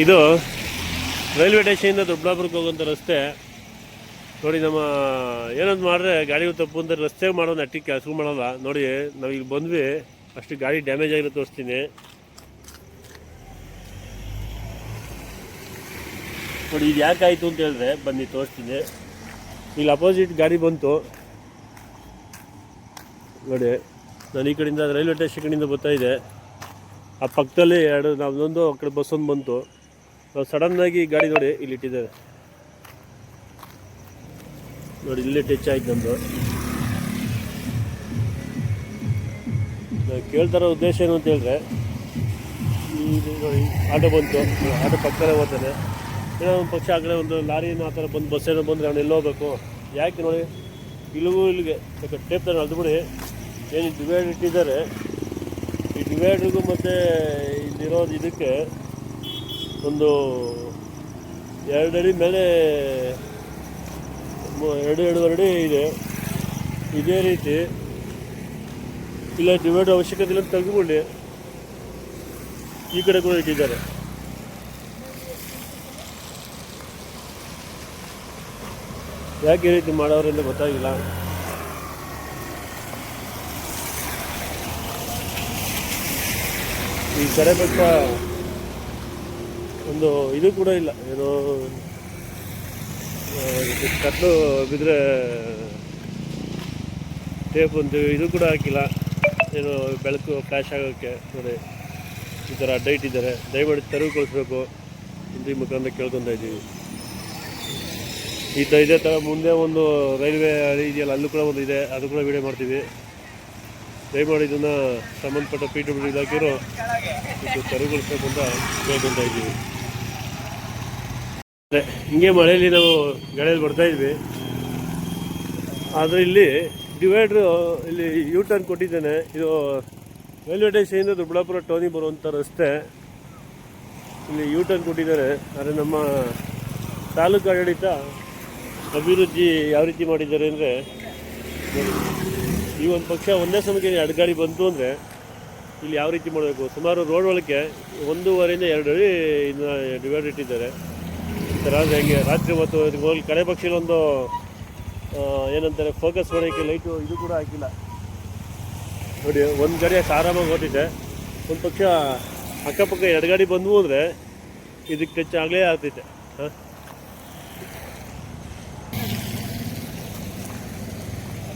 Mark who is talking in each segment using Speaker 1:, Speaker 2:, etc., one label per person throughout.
Speaker 1: ಇದು ರೈಲ್ವೆ ಸ್ಟೇಷನಿಂದ ದೊಡ್ಡಬಾಪುರಕ್ಕೆ ಹೋಗುವಂಥ ರಸ್ತೆ. ನೋಡಿ ನಮ್ಮ ಏನೊಂದು ಮಾಡಿದ್ರೆ ಗಾಡಿ ತಪ್ಪು ಅಂತ ರಸ್ತೆ ಮಾಡೋ ನಟ್ಟಿಗೆ ಕೆಲಸ ಮಾಡಲ್ಲ. ನೋಡಿ ನಾವು ಇಲ್ಲಿ ಬಂದ್ವಿ, ಅಷ್ಟು ಗಾಡಿ ಡ್ಯಾಮೇಜ್ ಆಗಿರೋ ತೋರಿಸ್ತೀನಿ. ನೋಡಿ ಇದು ಯಾಕಾಯಿತು ಅಂತ ಹೇಳಿದ್ರೆ, ಬನ್ನಿ ತೋರಿಸ್ತೀನಿ. ಇಲ್ಲಿ ಅಪೋಸಿಟ್ ಗಾಡಿ ಬಂತು. ನೋಡಿ, ನಾನು ಈ ಕಡೆಯಿಂದ ರೈಲ್ವೆ ಸ್ಟೇಷನ್ ಕಡೆಯಿಂದ ಬರ್ತಾ ಇದೆ ಆ ಪಕ್ಕದಲ್ಲಿ ಎರಡು ನಮ್ಮದೊಂದು ಆ ಕಡೆ ಬಸ್ಸೊಂದು ಬಂತು. ನಾವು ಸಡನ್ನಾಗಿ ಗಾಡಿ ನೋಡಿ ಇಲ್ಲಿ ಇಟ್ಟಿದ್ದಾರೆ. ನೋಡಿ, ಇಲ್ಲಿ ಟಚ್ ಆಯ್ತು ನಮ್ಮದು ಕೇಳ್ತಾರೋ ಉದ್ದೇಶ ಏನು ಅಂತ ಹೇಳಿದ್ರೆ ಆಟೋ ಬಂತು. ಆಟೋ ಪಕ್ಕದಲ್ಲೇ ಹೋಗ್ತಾನೆ ಏನೋ ಒಂದು ಪಕ್ಷ ಕಡೆ ಒಂದು ಲಾರಿನ ಆ ಥರ ಬಂದು ಬಸ್ ಏನೋ ಬಂದರೆ ಅವ್ನು ಎಲ್ಲಿ ಹೋಗ್ಬೇಕು? ಯಾಕೆ ನೋಡಿ, ಇಲ್ಲಿಗೂ ಇಲ್ಲಿಗೆ. ಯಾಕೆ ಟೇಪ್ ತಾನೆ ಅದು ಬಿಡಿ. ಏನು ಡಿವೈಡ್ ಇಟ್ಟಿದ್ದಾರೆ. ಈ ಡಿವೈಡ್ರಿಗೂ ಮತ್ತು ಇಲ್ಲಿರೋದು ಇದಕ್ಕೆ ಒಂದು ಎರಡು ಅಡಿ ಮೇಲೆ ಎರಡು ಎರಡೂವರೆ ಅಡಿ ಇದೆ. ಇದೇ ರೀತಿ ಇಲ್ಲ ಡಿವೈಡ್ ಅವಶ್ಯಕತೆ ಇಲ್ಲ ತೆಗೆದುಕೊಳ್ಳಿ ಈ ಕಡೆ ಕೂಡ ಇಟ್ಟಿದ್ದಾರೆ. ಯಾಕೆ ಈ ರೀತಿ ಮಾಡೋರಿಂದ ಗೊತ್ತಾಗಿಲ್ಲ. ಈ ಕಡೆ ಪಕ್ಕ ಒಂದು ಇದು ಕೂಡ ಇಲ್ಲ. ಏನೋ ಕಟ್ಟು ಬಿದ್ದರೆ ಟೇಪ್ ಒಂದು ಇದು ಕೂಡ ಹಾಕಿಲ್ಲ. ಏನು ಬೆಳಕು ಫ್ಲ್ಯಾಶ್ ಆಗೋಕ್ಕೆ ನೋಡಿ. ಈ ಥರ ಡೈಟ್ ಇದ್ದಾರೆ. ದಯಮಾಡಿ ತೆರವುಗೊಳಿಸ್ಬೇಕು ಹಿಂದಿ ಮುಖಾಂತರ ಕೇಳ್ಕೊತಾ ಇದ್ದೀವಿ. ಈ ಥರ ಇದೇ ಥರ ಮುಂದೆ ಒಂದು ರೈಲ್ವೆ ಇದೆಯಲ್ಲ, ಅಲ್ಲೂ ಕೂಡ ಒಂದು ಇದೆ. ಅದು ಕೂಡ ವೀಡಿಯೋ ಮಾಡ್ತೀವಿ. ದಯಮಾಡಿ ಇದನ್ನು ಸಂಬಂಧಪಟ್ಟ ಪಿ ಡಬ್ಲ್ಯೂ ಇಲಾಖೆಯವರು ಇದು ತೆರವುಗೊಳಿಸ್ಬೇಕು ಅಂತ ಕೇಳ್ಕೊತಾ ಇದ್ದೀವಿ. ಅದೇ, ಹಿಂಗೆ ಮಳೆಯಲ್ಲಿ ನಾವು ಗಡೆಯಲ್ಲಿ ಬರ್ತಾ ಇದ್ವಿ. ಆದರೆ ಇಲ್ಲಿ ಡಿವೈಡ್ರು, ಇಲ್ಲಿ ಯು ಟರ್ನ್ ಕೊಟ್ಟಿದ್ದೇನೆ. ಇದು ರೈಲ್ವೆ ಸ್ಟೇಷನಿಂದ ದೊಡ್ಡಬಳ್ಳಾಪುರ ಟೋನಿ ಬರುವಂಥ ರಸ್ತೆ. ಇಲ್ಲಿ ಯು ಟರ್ನ್ ಕೊಟ್ಟಿದ್ದಾರೆ. ಆದರೆ ನಮ್ಮ ತಾಲೂಕು ಆಡಳಿತ ಅಭಿವೃದ್ಧಿ ಯಾವ ರೀತಿ ಮಾಡಿದ್ದಾರೆ ಅಂದರೆ ಈ ಒಂದು ಪಕ್ಷ ಒಂದೇ ಸಮಯಕ್ಕೆ ಎರಡು ಗಾಡಿ ಬಂತು ಅಂದರೆ ಇಲ್ಲಿ ಯಾವ ರೀತಿ ಮಾಡಬೇಕು? ಸುಮಾರು ರೋಡ್ ಒಳಗೆ ಒಂದೂವರೆಯಿಂದ ಎರಡು ಅಡಿ ಇನ್ನು ಡಿವೈಡ್ ಇಟ್ಟಿದ್ದಾರೆ. ಥರ ಹೆಂಗೆ? ರಾತ್ರಿ ಮತ್ತು ಹೋಗಿ ಕಡೆ ಪಕ್ಷದಲ್ಲಿ ಒಂದು ಏನಂತಾರೆ ಫೋಕಸ್ ಮಾಡೋಕ್ಕೆ ಲೈಟು ಇದು ಕೂಡ ಹಾಕಿಲ್ಲ. ನೋಡಿ, ಒಂದು ಗಾಡಿ ಅಷ್ಟು ಆರಾಮಾಗಿ ಹೋಗಿದೆ ಒಂದು ಪಕ್ಷ ಅಕ್ಕಪಕ್ಕ ಎರಡು ಗಾಡಿ ಬಂದವು ಅಂದರೆ ಇದಕ್ಕೆ ಟಚ್ ಆಗಲೇ ಆಗ್ತೈತೆ. ಹಾಂ?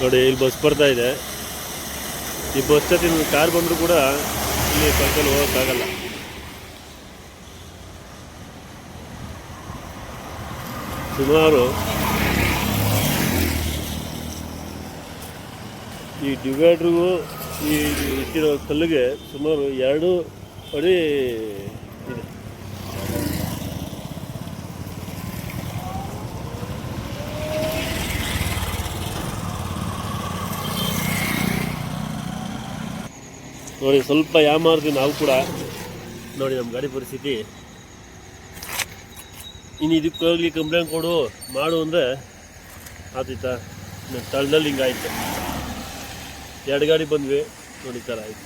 Speaker 1: ನೋಡಿ, ಇಲ್ಲಿ ಬಸ್ ಬರ್ತಾ ಇದೆ. ಈ ಬಸ್ ಜೊತೆ ಕಾರ್ ಬಂದರೂ ಕೂಡ ಇಲ್ಲಿ ಸರ್ಕಲ್ ಹೋಗೋಕ್ಕಾಗಲ್ಲ. ಸುಮಾರು ಈ ಡಿವೈಡ್ರಿಗೂ ಈ ಇಟ್ಟಿರೋ ಕಲ್ಲಿಗೆ ಸುಮಾರು ಎರಡು ಅಡಿ ನೋಡಿ, ಸ್ವಲ್ಪ ಯಾಮಾರ್ದು ನಾವು ಕೂಡ ನೋಡಿ ನಮ್ಮ ಗಾಡಿ ಪರಿಸ್ಥಿತಿ. ಇನ್ನು ಇದಕ್ಕೆ ಹೋಗ್ಲಿ ಕಂಪ್ಲೇಂಟ್ ಕೊಡು, ಮಾಡು ಅಂದರೆ ಆತೀತ ತಳದಲ್ಲಿ ಹಿಂಗಾಯ್ತು. ಎರಡು ಗಾಡಿ ಬಂದ್ವಿ, ನೋಡಿ ಥರ ಆಯ್ತು.